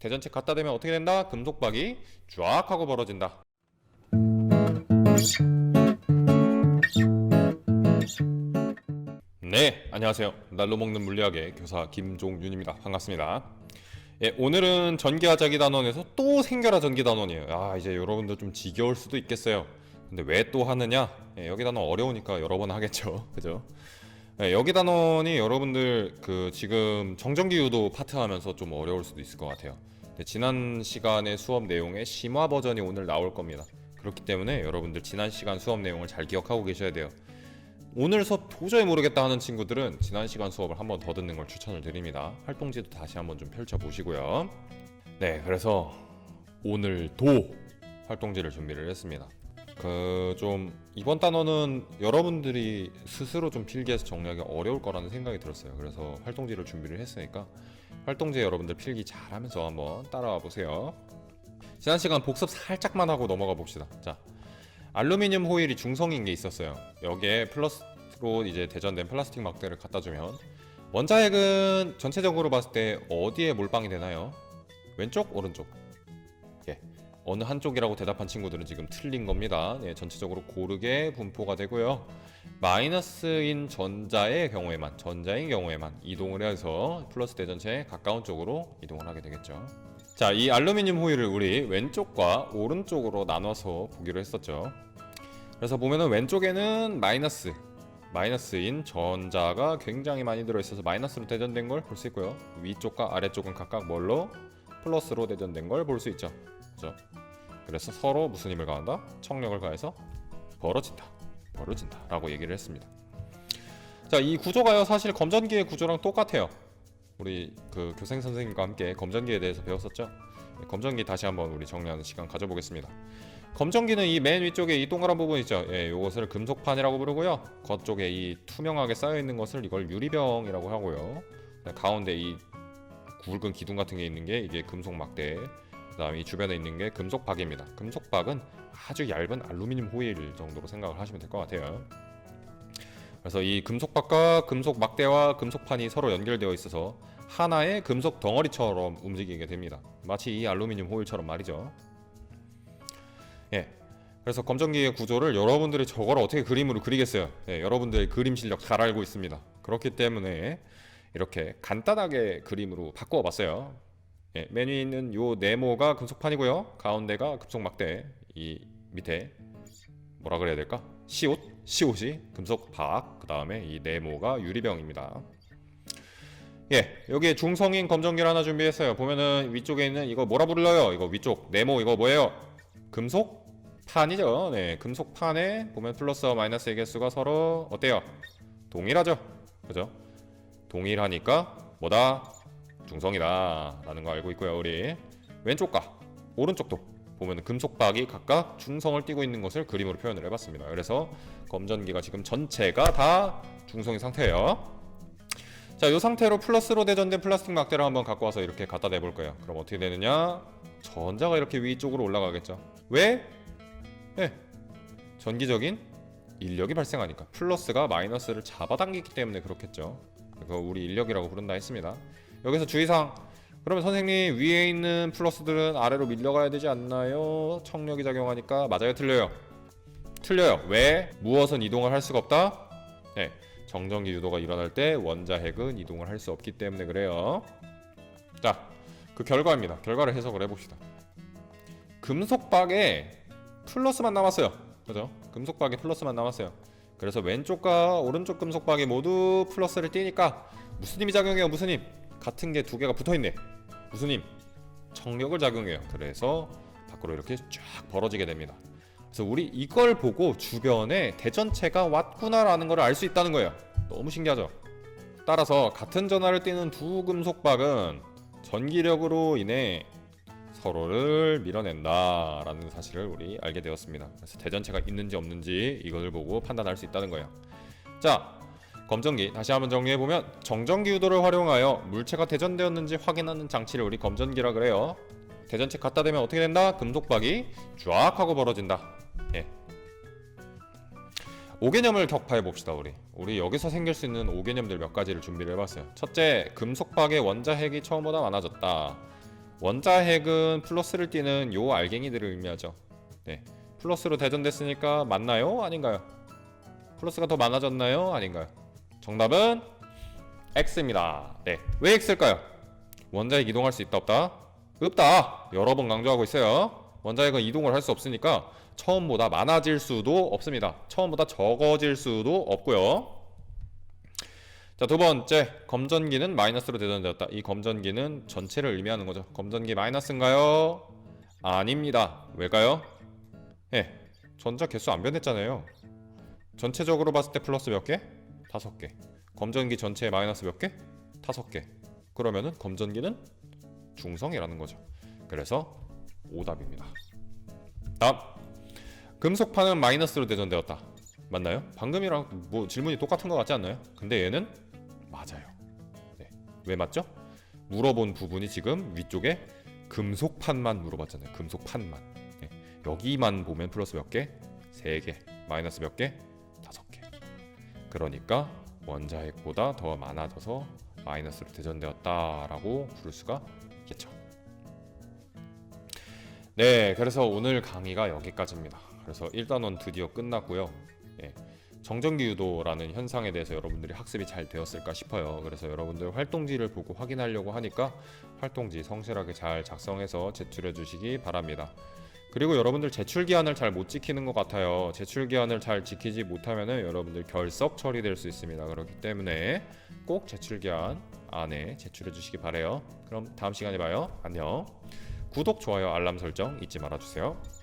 대전체 갖다 대면 어떻게 된다? 금속박이 쫙 하고 벌어진다. 네, 안녕하세요. 날로 먹는 물리학의 교사 김종윤입니다. 반갑습니다. 예, 오늘은 전기하자기 단원에서 또 생겨라 전기 단원이에요. 아, 이제 여러분들 좀 지겨울 수도 있겠어요. 근데 왜 또 하느냐? 예, 여기 단원 어려우니까 여러 번 하겠죠. 그죠? 예, 여기 단원이 여러분들 그 지금 정전기 유도 파트 하면서 좀 어려울 수도 있을 것 같아요. 근데 지난 시간의 수업 내용의 심화 버전이 오늘 나올 겁니다. 그렇기 때문에 여러분들 지난 시간 수업 내용을 잘 기억하고 계셔야 돼요. 오늘 수업 도저히 모르겠다 하는 친구들은 지난 시간 수업을 한 번 더 듣는 걸 추천을 드립니다. 활동지도 다시 한번 좀 펼쳐 보시고요. 네, 그래서 오늘도 활동지를 준비를 했습니다. 그 좀 이번 단어는 여러분들이 스스로 좀 필기해서 정리하기 어려울 거라는 생각이 들었어요. 그래서 활동지를 준비를 했으니까 활동지 여러분들 필기 잘하면서 한번 따라와 보세요. 지난 시간 복습 살짝만 하고 넘어가 봅시다. 자, 알루미늄 호일이 중성인 게 있었어요. 여기에 플러스로 이제 대전된 플라스틱 막대를 갖다 주면 원자핵은 전체적으로 봤을 때 어디에 몰빵이 되나요? 왼쪽, 오른쪽. 예. 어느 한쪽이라고 대답한 친구들은 지금 틀린 겁니다. 예, 전체적으로 고르게 분포가 되고요. 마이너스인 전자의 경우에만, 전자인 경우에만 이동을 해서 플러스 대전체에 가까운 쪽으로 이동을 하게 되겠죠. 자, 이 알루미늄 호일을 우리 왼쪽과 오른쪽으로 나눠서 보기로 했었죠. 그래서 보면은 왼쪽에는 마이너스, 마이너스인 전자가 굉장히 많이 들어있어서 마이너스로 대전된 걸 볼 수 있고요. 위쪽과 아래쪽은 각각 뭘로 플러스로 대전된 걸 볼 수 있죠. 그죠? 그래서 서로 무슨 힘을 가한다? 청력을 가해서 벌어진다, 벌어진다 라고 얘기를 했습니다. 자, 이 구조가요 사실 검전기의 구조랑 똑같아요. 우리 그 교생 선생님과 함께 검전기에 대해서 배웠었죠. 네, 검전기 다시 한번 우리 정리하는 시간 가져보겠습니다. 검전기는 이 맨 위쪽에 이 동그란 부분 있죠. 예, 이것을 금속판이라고 부르고요. 겉쪽에 이 투명하게 쌓여 있는 것을 이걸 유리병이라고 하고요. 네, 가운데 이 굵은 기둥 같은 게 있는 게 이게 금속 막대. 그다음에 이 주변에 있는 게 금속 박입니다. 금속 박은 아주 얇은 알루미늄 호일 정도로 생각을 하시면 될 것 같아요. 그래서 이 금속박과 금속 막대와 금속판이 서로 연결되어 있어서 하나의 금속 덩어리처럼 움직이게 됩니다. 마치 이 알루미늄 호일처럼 말이죠. 예. 그래서 검정기의 구조를 여러분들이 저걸 어떻게 그림으로 그리겠어요? 예, 여러분들의 그림 실력 잘 알고 있습니다. 그렇기 때문에 이렇게 간단하게 그림으로 바꾸어 봤어요. 예, 맨 위에 있는 요 네모가 금속판이고요. 가운데가 금속 막대. 이 밑에 뭐라 그래야 될까? 시옷, 시옷이 금속 박, 그 다음에 이 네모가 유리병입니다. 예, 여기에 중성인 검정기를 하나 준비했어요. 보면은 위쪽에 있는 이거 뭐라 불러요? 이거 위쪽 네모 이거 뭐예요? 금속 판이죠. 네, 금속 판에 보면 플러스와 마이너스의 개수가 서로 어때요? 동일하죠. 그죠? 동일하니까 뭐다? 중성이다 라는 거 알고 있고요. 우리 왼쪽과 오른쪽도 보면 금속박이 각각 중성을 띠고 있는 것을 그림으로 표현을 해봤습니다. 그래서 검전기가 지금 전체가 다 중성인 상태예요. 자, 이 상태로 플러스로 대전된 플라스틱 막대를 한번 갖고 와서 이렇게 갖다 대볼 거예요. 그럼 어떻게 되느냐? 전자가 이렇게 위쪽으로 올라가겠죠. 왜? 네. 전기적인 인력이 발생하니까 플러스가 마이너스를 잡아당기기 때문에 그렇겠죠. 그거 우리 인력이라고 부른다 했습니다. 여기서 주의사항. 그러면 선생님 위에 있는 플러스들은 아래로 밀려가야 되지 않나요? 청력이 작용하니까. 맞아요? 틀려요? 틀려요. 왜? 무엇은 이동을 할 수가 없다? 네. 정전기 유도가 일어날 때 원자핵은 이동을 할 수 없기 때문에 그래요. 자 그 결과입니다. 결과를 해석을 해봅시다. 금속박에 플러스만 남았어요. 그죠? 금속박에 플러스만 남았어요. 그래서 왼쪽과 오른쪽 금속박이 모두 플러스를 띄니까 무슨 힘이 작용해요? 무슨 힘? 같은 게 두 개가 붙어 있네. 무슨 힘? 청력을 작용해요. 그래서 밖으로 이렇게 쫙 벌어지게 됩니다. 그래서 우리 이걸 보고 주변에 대전체가 왔구나라는 걸 알 수 있다는 거예요. 너무 신기하죠? 따라서 같은 전하를 띠는 두 금속박은 전기력으로 인해 서로를 밀어낸다라는 사실을 우리 알게 되었습니다. 그래서 대전체가 있는지 없는지 이것을 보고 판단할 수 있다는 거예요. 자, 검전기 다시 한번 정리해 보면 정전기 유도를 활용하여 물체가 대전되었는지 확인하는 장치를 우리 검전기라 그래요. 대전체 갖다 대면 어떻게 된다? 금속박이 쫙 하고 벌어진다. 예. 5개념을 격파해 봅시다 우리. 우리 여기서 생길 수 있는 5개념들 몇 가지를 준비를 해봤어요. 첫째, 금속박의 원자핵이 처음보다 많아졌다. 원자핵은 플러스를 띠는 요 알갱이들을 의미하죠. 네. 플러스로 대전됐으니까 맞나요? 아닌가요? 플러스가 더 많아졌나요? 아닌가요? 정답은 X입니다. 네. 왜 X일까요? 원자핵 이동할 수 있다 없다? 없다. 여러 번 강조하고 있어요. 원자핵은 이동을 할 수 없으니까 처음보다 많아질 수도 없습니다. 처음보다 적어질 수도 없고요. 자, 두 번째. 검전기는 마이너스로 대전되었다. 이 검전기는 전체를 의미하는 거죠. 검전기 마이너스인가요? 아닙니다. 왜일까요? 예. 전자 개수 안 변했잖아요. 전체적으로 봤을 때 플러스 몇 개? 다섯 개. 검전기 전체에 마이너스 몇 개? 다섯 개. 그러면은 검전기는 중성이라는 거죠. 그래서 오답입니다. 다음. 금속판은 마이너스로 대전되었다. 맞나요? 방금이랑 뭐 질문이 똑같은 것 같지 않나요? 근데 얘는 맞아요. 네. 왜 맞죠? 물어본 부분이 지금 위쪽에 금속판만 물어봤잖아요. 금속판만. 네. 여기만 보면 플러스 몇 개? 세 개. 마이너스 몇 개? 그러니까 원자핵보다 더 많아져서 마이너스로 대전되었다라고 부를 수가 있겠죠. 네, 그래서 오늘 강의가 여기까지입니다. 그래서 1단원 드디어 끝났고요. 예, 정전기 유도라는 현상에 대해서 여러분들이 학습이 잘 되었을까 싶어요. 그래서 여러분들 활동지를 보고 확인하려고 하니까 활동지 성실하게 잘 작성해서 제출해 주시기 바랍니다. 그리고 여러분들 제출 기한을 잘 못 지키는 것 같아요. 제출 기한을 잘 지키지 못하면은 여러분들 결석 처리될 수 있습니다. 그렇기 때문에 꼭 제출 기한 안에 제출해 주시기 바래요. 그럼 다음 시간에 봐요. 안녕. 구독, 좋아요, 알람 설정 잊지 말아 주세요.